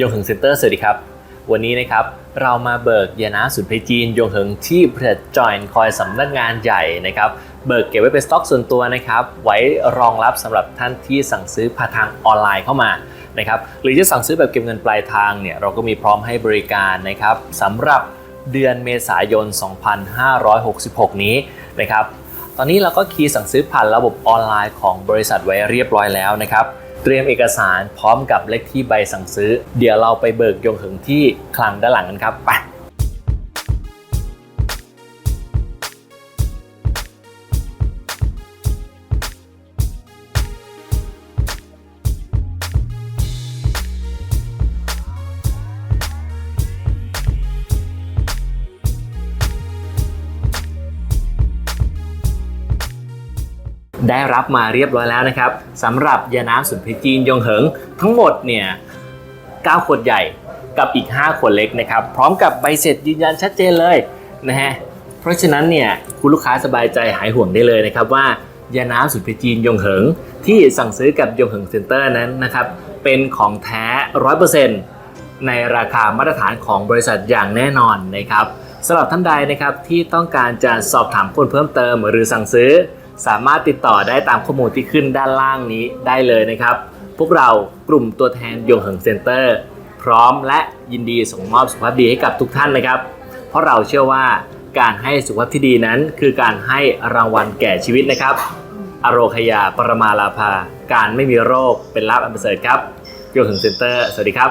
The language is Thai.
ยงเหิงเซ็นเตอร์สวัสดีครับ วันนี้นะครับเรามาเบิกยานาสุนไพจีนยงเหิงที่เทศจอยน์คอยสำนักงานใหญ่นะครับเบิกเก็บไว้เป็นสต็อกส่วนตัวนะครับ ไว้รองรับสำหรับท่านที่สั่งซื้อผ่านทางออนไลน์เข้ามานะครับหรือจะสั่งซื้อแบบเก็บเงินปลายทางเนี่ยเราก็มีพร้อมให้บริการนะครับสำหรับเดือนเมษายน 2566 นี้นะครับตอนนี้เราก็คีย์สั่งซื้อผ่านระบบออนไลน์ของบริษัทไว้เรียบร้อยแล้วนะครับ เตรียมเอกสารพร้อมกับเลขที่ใบสั่งซื้อ เดี๋ยวเราไปเบิกยงถึงที่คลังด้านหลังกันครับไป ได้รับมาเรียบร้อยแล้วนะครับสำหรับยาน้ำสุนทรีจีนยงเหิง ทั้งหมดเนี่ย9ขวดใหญ่กับอีก 5 ขวดเล็กนะครับ พร้อมกับใบเสร็จยืนยันชัดเจนเลยนะฮะเพราะฉะนั้นเนี่ยคุณลูกค้าสบายใจหายห่วงได้เลยนะครับว่ายาน้ำสุนทรีจีนยงเหิง ที่สั่งซื้อกับยงเหิงเซ็นเตอร์นั้นนะครับเป็นของแท้ 100%ในราคามาตรฐานของบริษัทอย่างแน่นอนนะครับสำหรับท่านใดนะครับที่ต้องการจะสอบถามข้อมูลเพิ่มเติมหรือสั่งซื้อ สามารถติดต่อได้ตามข้อมูลที่ขึ้นด้านล่างนี้ได้เลยนะครับ พวกเรากลุ่มตัวแทนยงเหิงเซ็นเตอร์ พร้อมและยินดีส่งมอบสุขภาพดีให้กับทุกท่านนะครับ เพราะเราเชื่อว่าการให้สุขภาพที่ดีนั้น คือการให้รางวัลแก่ชีวิตนะครับ อโรคยาปรมาลาภา การไม่มีโรคเป็นลาภอันประเสริฐครับยงเหิงเซ็นเตอร์ สวัสดีครับ